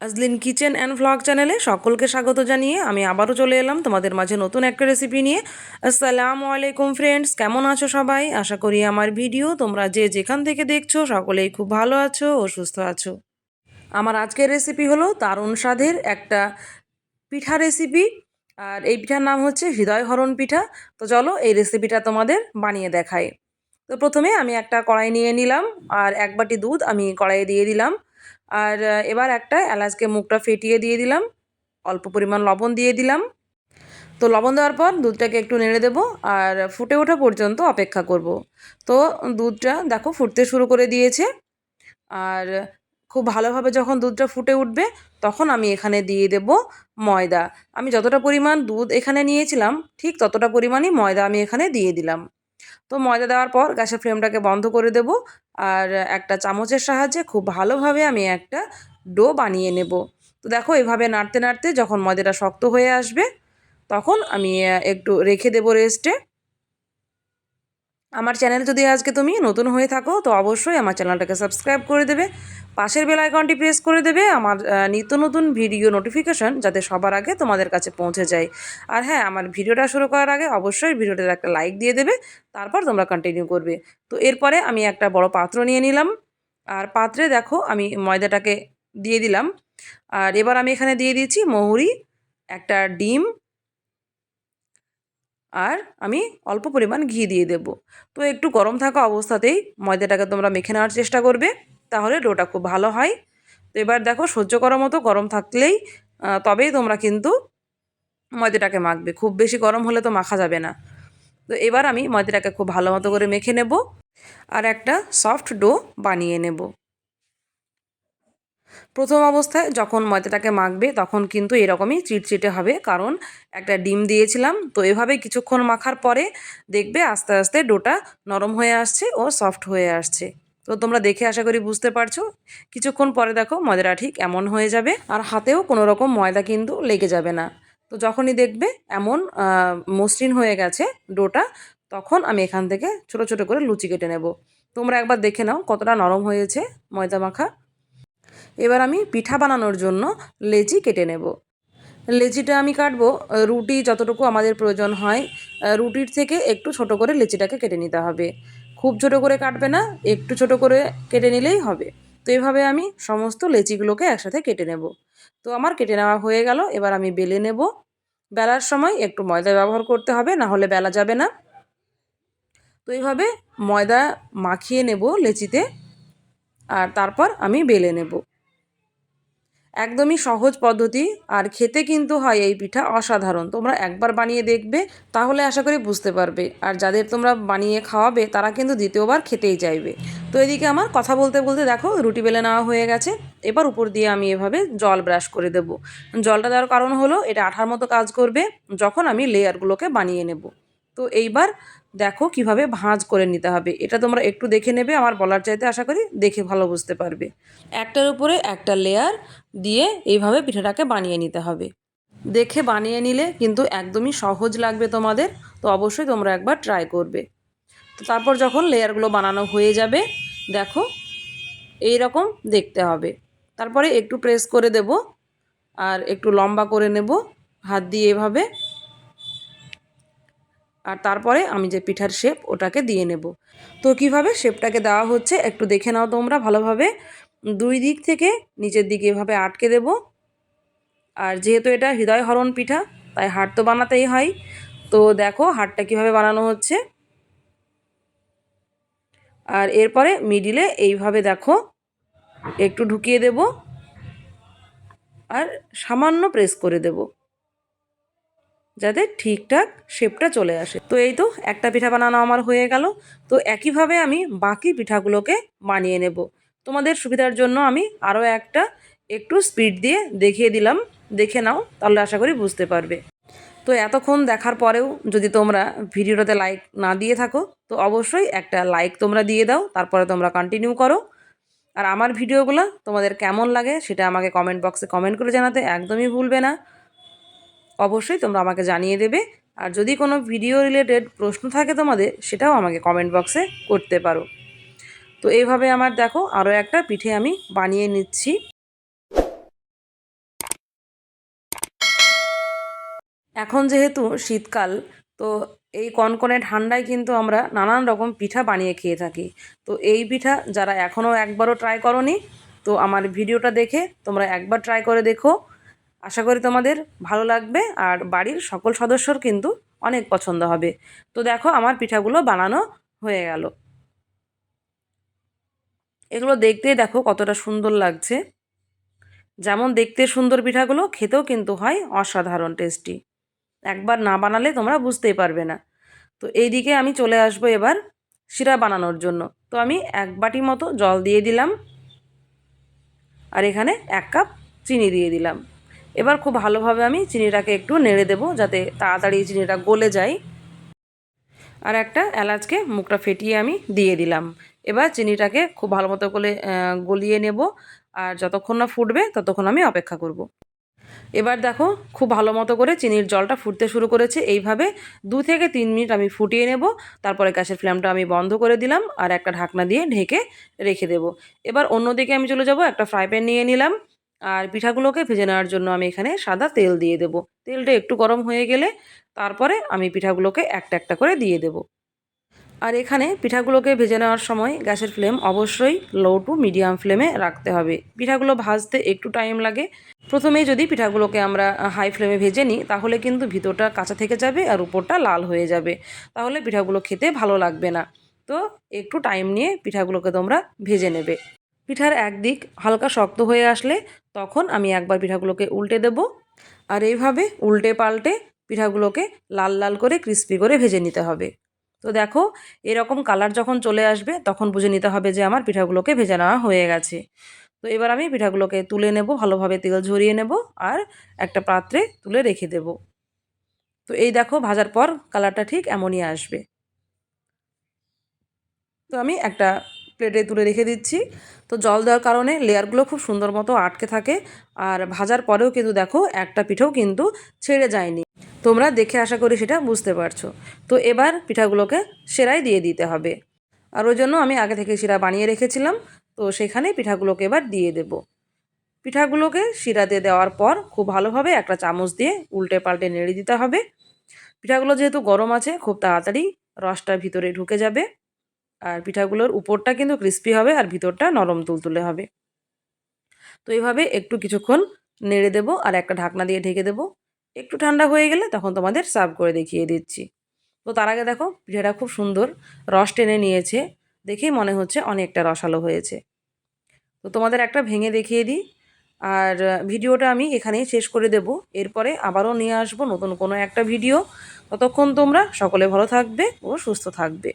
Azlin kitchen and vlog চ্যানেলে সকলকে স্বাগত জানিয়ে আমি আবারও চলে এলাম তোমাদের মাঝে নতুন একটা রেসিপি নিয়ে। আসসালামু আলাইকুম ফ্রেন্ডস কেমন আছো সবাই? আশা করি আমার ভিডিও তোমরা যে যেখান থেকে দেখছ সকলেই খুব ভালো আছো ও সুস্থ আছো। আমার আজকের রেসিপি হলো তারুণ স্বাদের একটা পিঠা রেসিপি আর এই পিঠার নাম হচ্ছে হৃদয়হরণ পিঠা। তো চলো এই রেসিপিটা তোমাদের বানিয়ে দেখাই। তো প্রথমে আমি একটা কড়াই নিয়ে নিলাম আর এক বাটি দুধ আমি কড়াইয়ে দিয়ে দিলাম। আর এবার একটা এলাচকে মুখটা ফেটিয়ে দিয়ে দিলাম। অল্প পরিমাণ লবণ দিয়ে দিলাম। তো লবণ দেওয়ার পর দুধটাকে একটু নেড়ে দেবো আর ফুটে ওঠা পর্যন্ত অপেক্ষা করব। তো দুধটা দেখো ফুটতে শুরু করে দিয়েছে। আর খুব ভালোভাবে যখন দুধটা ফুটে উঠবে তখন আমি এখানে দিয়ে দেব ময়দা। আমি যতটা পরিমাণ দুধ এখানে নিয়েছিলাম ঠিক ততটা পরিমাণই ময়দা আমি এখানে দিয়ে দিলাম। তো ময়দা দেওয়ার পর গ্যাসের ফ্লেমটাকে বন্ধ করে দেব আর একটা চামচের সাহায্যে খুব ভালোভাবে আমি একটা ডো বানিয়ে নেব। তো দেখো এভাবে নাড়তে নাড়তে যখন ময়দাটা শক্ত হয়ে আসবে তখন আমি একটু রেখে দেবো রেস্টে। আমার চ্যানেল যদি আজকে তুমি নতুন হয়ে থাকো, তো অবশ্যই আমার চ্যানেলটাকে সাবস্ক্রাইব করে দেবে। পাশের বেল আইকনটি প্রেস করে দেবে, আমার নিত্য নতুন ভিডিও নোটিফিকেশন যাতে সবার আগে তোমাদের কাছে পৌঁছে যায়। আর হ্যাঁ আমার ভিডিওটা শুরু করার আগে অবশ্যই ভিডিওটাতে একটা লাইক দিয়ে দেবে, তারপর তোমরা কন্টিনিউ করবে। তো এরপরে আমি একটা বড় পাত্র নিয়ে নিলাম। আর পাত্রে দেখো, আমি ময়দাটাকে দিয়ে দিলাম। আর এবার আমি এখানে দিয়ে দিয়েছি মহুরি, একটা ডিম আর আমি অল্প পরিমাণ ঘি দিয়ে দেব। তো একটু গরম থাকা অবস্থাতেই ময়দাটাকে তোমরা মেখে নেওয়ার চেষ্টা করবে, তাহলে ডোটা খুব ভালো হয়। তো এবার দেখো, সহ্য করার মতো গরম থাকলেই তবেই তোমরা কিন্তু ময়দাটাকে মাখবে। খুব বেশি গরম হলে তো মাখা যাবে না। তো এবার আমি ময়দাটাকে খুব ভালো মতো করে মেখে নেব আর একটা সফট ডো বানিয়ে নেব। প্রথম অবস্থায় যখন ময়দাটাকে মাখবে, তখন কিন্তু এরকমই চিটচিটে হবে। কারণ একটা ডিম দিয়েছিলাম, তো এভাবে কিছুক্ষণ মাখার পরে দেখবে আস্তে আস্তে ডোটা নরম হয়ে আসছে ও সফট হয়ে আসছে। তো তোমরা দেখে আশা করি বুঝতে পারছ। কিছুক্ষণ পরে দেখো ময়দাটা ঠিক এমন হয়ে যাবে আর হাতেও কোনো রকম ময়দা কিন্তু লেগে যাবে না। তো যখনই দেখবে এমন মসৃণ হয়ে গেছে ডোটা, তখন আমি এখান থেকে ছোট ছোট করে লুচি কেটে নেব। তোমরা একবার দেখে নাও কতটা নরম হয়েছে ময়দা মাখা। এবার আমি পিঠা বানানোর জন্য লেচি কেটে নেব। লেচিটা আমি কাটবো। রুটি যতটুকু আমাদের প্রয়োজন হয় রুটির থেকে একটু ছোট করে লেচিটাকে কেটে নিতে হবে। খুব ছোট করে কাটবে না, একটু ছোট করে কেটে নিলেই হবে। তো এভাবে আমি সমস্ত লেচিগুলোকে একসাথে কেটে নেব। তো আমার কেটে নেওয়া হয়ে গেল, এবার আমি বেলে নেব। বেলার সময় একটু ময়দা ব্যবহার করতে হবে, না হলে বেলা যাবে না। তো এইভাবে ময়দা মাখিয়ে নেব লেচিতে, আর তারপর আমি বেলে নেব। একদমই সহজ পদ্ধতি। আর খেতে কিন্তু হয় এই পিঠা অসাধারণ। তোমরা একবার বানিয়ে দেখবে, তাহলে আশা করি বুঝতে পারবে। আর যাদের তোমরা বানিয়ে খাওয়াবে, তারা কিন্তু দ্বিতীয়বার খেতেই চাইবে। তো এদিকে আমার কথা বলতে বলতে দেখো, রুটি বেলে নেওয়া হয়ে গেছে। এবার উপর দিয়ে আমি এভাবে জল ব্রাশ করে দেব। জলটা দেওয়ার কারণ হলো, এটা আঠার মতো কাজ করবে, যখন আমি লেয়ারগুলোকে বানিয়ে নেব। তো এইবার দেখো কীভাবে ভাঁজ করে নিতে হবে। এটা তোমরা একটু দেখে নেবে, আমার বলার চাইতে আশা করি দেখে ভালো বুঝতে পারবে। একটার উপরে একটা লেয়ার দিয়ে এইভাবে পিঠাটাকে বানিয়ে নিতে হবে। দেখে বানিয়ে নিলে কিন্তু একদমই সহজ লাগবে তোমাদের, তো অবশ্যই তোমরা একবার ট্রাই করবে। তো তারপর যখন লেয়ারগুলো বানানো হয়ে যাবে, দেখো এই রকম দেখতে হবে। তারপরে একটু প্রেস করে দেব আর একটু লম্বা করে নেব হাত দিয়ে এভাবে। আর তারপরে আমি যে পিঠার শেপ ওটাকে দিয়ে নেব। তো কীভাবে শেপটাকে দেওয়া হচ্ছে একটু দেখে নাও তোমরা ভালোভাবে। দুই দিক থেকে নিচের দিকে এভাবে আটকে দেব। আর যেহেতু এটা হৃদয় হরণ পিঠা, তাই হাট তো বানাতেই হয়। তো দেখো হাটটা কীভাবে বানানো হচ্ছে। আর এরপরে মিডিলে এইভাবে দেখো, একটু ঢুকিয়ে দেব আর সামান্য প্রেস করে দেবো, যাতে ঠিকঠাক শেপটা চলে আসে। তো এই তো একটা পিঠা বানানো আমার হয়ে গেল। তো একইভাবে আমি বাকি পিঠাগুলোকে বানিয়ে নেব। তোমাদের সুবিধার জন্য আমি আরও একটা একটু স্পিড দিয়ে দেখিয়ে দিলাম, দেখে নাও, তাহলে আশা করি বুঝতে পারবে। তো এতক্ষণ দেখার পরেও যদি তোমরা ভিডিওটাতে লাইক না দিয়ে থাকো, তো অবশ্যই একটা লাইক তোমরা দিয়ে দাও, তারপরে তোমরা কন্টিনিউ করো। আর আমার ভিডিওগুলো তোমাদের কেমন লাগে সেটা আমাকে কমেন্ট বক্সে কমেন্ট করে জানাতে একদমই ভুলবে না। অবশ্যই তোমরা আমাকে জানিয়ে দেবে। আর যদি কোনো ভিডিও রিলেটেড প্রশ্ন থাকে তোমাদের, সেটাও আমাকে কমেন্ট বক্সে করতে পারো। তো এইভাবে আমার দেখো আরও একটা পিঠে আমি বানিয়ে নিচ্ছি। এখন যেহেতু শীতকাল, তো এই কনকনে ঠান্ডায় কিন্তু আমরা নানান রকম পিঠা বানিয়ে খেয়ে থাকি। তো এই পিঠা যারা এখনও একবারও ট্রাই করনি, তো আমার ভিডিওটা দেখে তোমরা একবার ট্রাই করে দেখো। আশা করি তোমাদের ভালো লাগবে আর বাড়ির সকল সদস্যর কিন্তু অনেক পছন্দ হবে। তো দেখো আমার পিঠাগুলো বানানো হয়ে গেল। এগুলো দেখতেই দেখো কতটা সুন্দর লাগছে। যেমন দেখতে সুন্দর পিঠাগুলো, খেতেও কিন্তু হয় অসাধারণ টেস্টি একবার না বানালে তোমরা বুঝতেই পারবে না। তো এই দিকে আমি চলে আসব এবার শিরা বানানোর জন্য। তো আমি এক বাটি মতো জল দিয়ে দিলাম। আর এখানে এক কাপ চিনি দিয়ে দিলাম। এবার খুব ভালোভাবে আমি চিনিটাকে একটু নেড়ে দেবো যাতে তাড়াতাড়ি চিনিটা গলে যায়। আর একটা এলাচকে মুখটা ফেটিয়ে আমি দিয়ে দিলাম। এবার চিনিটাকে খুব ভালো মতো করে গলিয়ে নেব। আর যতক্ষণ না ফুটবে, ততক্ষণ আমি অপেক্ষা করব। এবার দেখো, খুব ভালো মতো করে চিনির জলটা ফুটতে শুরু করেছে। এইভাবে দু থেকে তিন মিনিট আমি ফুটিয়ে নেব। তারপরে গ্যাসের ফ্লেমটা আমি বন্ধ করে দিলাম আর একটা ঢাকনা দিয়ে ঢেকে রেখে দেব। এবার অন্যদিকে আমি চলে যাব, একটা ফ্রাই প্যান নিয়ে নিলাম। আর পিঠাগুলোকে ভেজে নেওয়ার জন্য আমি এখানে সাদা তেল দিয়ে দেব। তেলটা একটু গরম হয়ে গেলে তারপরে আমি পিঠাগুলোকে একটা একটা করে দিয়ে দেব। আর এখানে পিঠাগুলোকে ভেজে নেওয়ার সময় গ্যাসের ফ্লেম অবশ্যই লো টু মিডিয়াম ফ্লেমে রাখতে হবে। পিঠাগুলো ভাজতে একটু টাইম লাগে। প্রথমেই যদি পিঠাগুলোকে আমরা হাই ফ্লেমে ভেজে নিই, তাহলে কিন্তু ভিতরটা কাঁচা থেকে যাবে আর উপরটা লাল হয়ে যাবে। তাহলে পিঠাগুলো খেতে ভালো লাগবে না। তো একটু টাইম নিয়ে পিঠাগুলোকে তোমরা ভেজে নেবে। পিঠার একদিক হালকা শক্ত হয়ে আসলে তখন আমি একবার পিঠাগুলোকে উল্টে দেব। আর এইভাবে উল্টে পাল্টে পিঠাগুলোকে লাল লাল করে ক্রিস্পি করে ভেজে নিতে হবে। তো দেখো, এরকম কালার যখন চলে আসবে, তখন বুঝে নিতে হবে যে আমার পিঠাগুলোকে ভেজে নেওয়া হয়ে গেছে। তো এবার আমি পিঠাগুলোকে তুলে নেব, ভালোভাবে তেল ঝরিয়ে নেব আর একটা পাত্রে তুলে রেখে দেব। তো এই দেখো, ভাজার পর কালারটা ঠিক এমনই আসবে। তো আমি একটা প্লেটে তুলে রেখে দিচ্ছি। তো জল দেওয়ার কারণে লেয়ারগুলো খুব সুন্দর মতো আটকে থাকে। আর ভাজার পরেও কিন্তু দেখো, একটা পিঠেও কিন্তু ছেড়ে যায়নি। তোমরা দেখে আশা করি সেটা বুঝতে পারছ। তো এবার পিঠাগুলোকে সেরাই দিয়ে দিতে হবে। আর ওই জন্য আমি আগে থেকে শিরা বানিয়ে রেখেছিলাম, তো সেখানে পিঠাগুলোকে এবার দিয়ে দেব। পিঠাগুলোকে শিরাতে দেওয়ার পর খুব ভালোভাবে একটা চামচ দিয়ে উল্টে পাল্টে নেড়ে দিতে হবে। পিঠাগুলো যেহেতু গরম আছে, খুব তাড়াতাড়ি রসটা ভিতরে ঢুকে যাবে। আর পিঠাগুলোর উপরটা কিন্তু ক্রিস্পি হবে আর ভিতরটা নরম তুলতুলে হবে। তো এইভাবে একটু কিছুক্ষণ নেড়ে দেবো আর একটা ঢাকনা দিয়ে ঢেকে দেবো। একটু ঠান্ডা হয়ে গেলে তখন তোমাদের সার্ভ করে দেখিয়ে দিচ্ছি। তো তার আগে দেখো, পিঠাটা খুব সুন্দর রস টেনে নিয়েছে, দেখেই মনে হচ্ছে অনেকটা রসালো হয়েছে। তো তোমাদের একটা ভেঙে দেখিয়ে দিই, আর ভিডিওটা আমি এখানেই শেষ করে দেব। এরপরে আবারও নিয়ে আসব নতুন কোনো একটা ভিডিও। ততক্ষণ তোমরা সকলে ভালো থাকবে ও সুস্থ থাকবে।